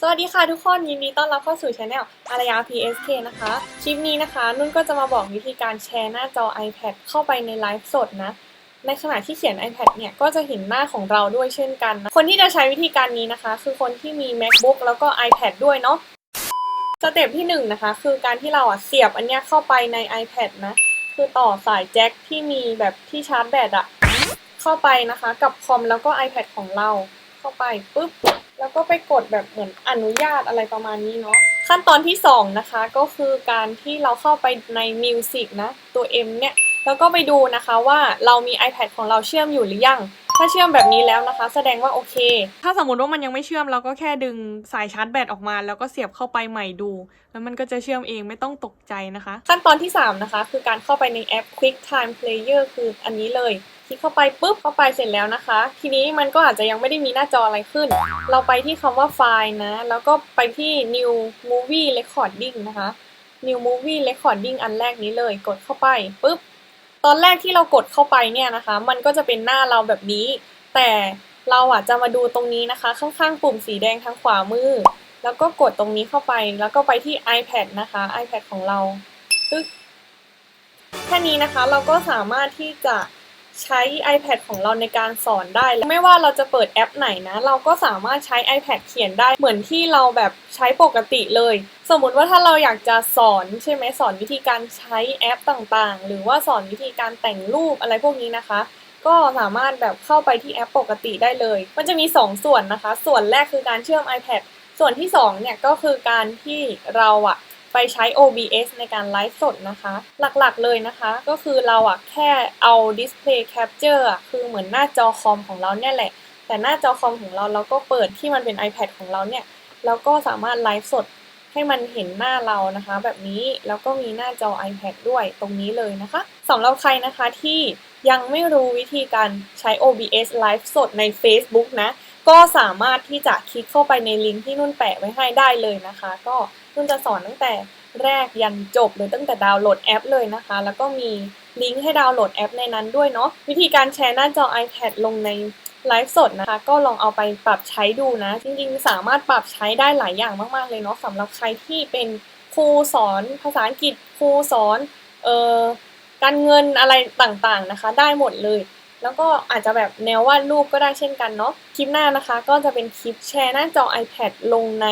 สวัสดีค่ะทุกคนยินดีต้อนรับเข้าสู่ช anel อารยา PSK นะคะ คลิปนี้นะคะ นุ่นก็จะมาบอกวิธีการแชร์หน้าจอ iPad เข้าไปในไลฟ์สดนะ ในขณะที่เขียน iPad เนี่ย ก็จะเห็นหน้าของเราด้วยเช่นกันนะคนที่จะใช้วิธีการนี้นะคะ คือคนที่มี MacBook แล้วก็ iPad ด้วยเนาะสเต็ปที่หนึ่งนะคะคือการที่เราอะเสียบอันเนี้ยเข้าไปใน iPad นะ คือต่อสายแจ็คที่มีแบบที่ชาร์จแบตอะเข้าไปนะคะ กับคอมแล้วก็ iPad ของเราเข้าไปปุ๊บ แล้วก็ไปกดแบบเหมือนอนุญาตอะไรประมาณนี้เนาะขั้นตอนที่สองนะคะก็คือการที่เราเข้าไปใน Music นะ ตัว M เนี่ย แล้วก็ไปดูนะคะว่าเรามี iPad ของเราเชื่อมอยู่หรือยังถ้าเชื่อมแบบนี้แล้วนะคะ แสดงว่าโอเค ถ้าสมมติว่ามันยังไม่เชื่อมเราก็แค่ดึงสายชาร์จแบตออกมา แล้วก็เสียบเข้าไปใหม่ดู แล้วมันก็จะเชื่อมเองไม่ต้องตกใจนะคะ ขั้นตอนที่ 3 นะคะ คือการเข้าไปในแอป Quick Time Player คืออันนี้เลย คลิกเข้าไปปุ๊บเข้าไปเสร็จแล้วนะคะ ทีนี้มันก็อาจจะยังไม่ได้มีหน้าจออะไรขึ้น เราไปที่คำว่าไฟล์นะ แล้วก็ไปที่ New Movie Recording นะคะ New Movie Recording อันแรกนี้เลยกดเข้าไปปุ๊บตอนแรกที่เรากดเข้าไปเนี่ยนะคะ มันก็จะเป็นหน้าเราแบบนี้ แต่เราอะจะมาดูตรงนี้นะคะ ข้างๆ ปุ่มสีแดงทางขวามือ แล้วก็กดตรงนี้เข้าไป แล้วก็ไปที่ iPad นะคะ iPad ของเราตึ๊กแค่นี้นะคะเราก็สามารถที่จะ ใช้ iPad ของเราในการสอนได้ ไม่ว่าเราจะเปิดแอปไหนนะ เราก็สามารถใช้ iPad เขียนได้เหมือนที่เราแบบใช้ปกติเลย สมมุติว่าถ้าเราอยากจะสอนใช่ไหมสอนวิธีการใช้แอปต่างๆ หรือว่าสอนวิธีการแต่งรูปอะไรพวกนี้นะคะ ก็สามารถแบบเข้าไปที่แอปปกติได้เลย มันจะมี 2ส่วนนะคะ ส่วนแรกคือการเชื่อม iPad ส่วนที่2เนี่ยก็คือการที่เราอะ ไปใช้ OBS ในการไลฟ์สดนะคะ หลักๆเลยนะคะ ก็คือเราอะแค่เอา Display Capture คือเหมือนหน้าจอคอมของเราเนี่ยแหละ แต่หน้าจอคอมของเราเราก็เปิดที่มันเป็น iPad ของเราเนี่ย แล้วก็สามารถไลฟ์สดให้มันเห็นหน้าเรานะคะ แบบนี้แล้วก็มีหน้าจอ iPad ด้วยตรงนี้เลยนะคะสำหรับใครนะคะที่ยังไม่รู้วิธีการใช้ OBS ไลฟ์สดใน Facebook นะ ก็สามารถที่จะคลิกเข้าไปในลิงก์ที่นุ่นแปะไว้ให้ได้เลยนะคะ ก็นุ่นจะสอนตั้งแต่แรกยันจบเลยตั้งแต่ดาวน์โหลดแอปเลยนะคะ แล้วก็มีลิงก์ให้ดาวน์โหลดแอปในนั้นด้วยเนาะวิธีการแชร์หน้าจอ iPad ลงในไลฟ์สดนะคะ ก็ลองเอาไปปรับใช้ดูนะ จริงๆ สามารถปรับใช้ได้หลายอย่างมากๆเลยเนาะสำหรับใครที่เป็นครูสอนภาษาอังกฤษครูสอนเอ่อการเงินอะไรต่างๆนะคะ ได้หมดเลย แล้วก็อาจจะแบบแนววาดรูปก็ได้เช่นกันเนาะ คลิปหน้านะคะก็จะเป็นคลิปแชร์หน้าจอ iPad ลงใน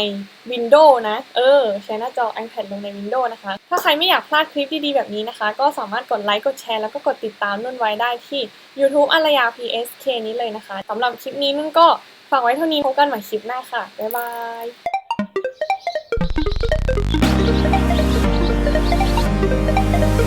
Windows นะ เออ แชร์หน้าจอ iPad ลงใน Windows นะคะ ถ้าใครไม่อยากพลาดคลิปดีๆแบบนี้นะคะ ก็สามารถกดไลค์กดแชร์แล้วก็กดติดตามนุ่นไว้ได้ที่ YouTube อารยา PSK นี้เลยนะคะสำหรับคลิปนี้นุ่นก็ฝากไว้เท่านี้พบกันใหม่คลิปหน้าค่ะ บ๊ายบาย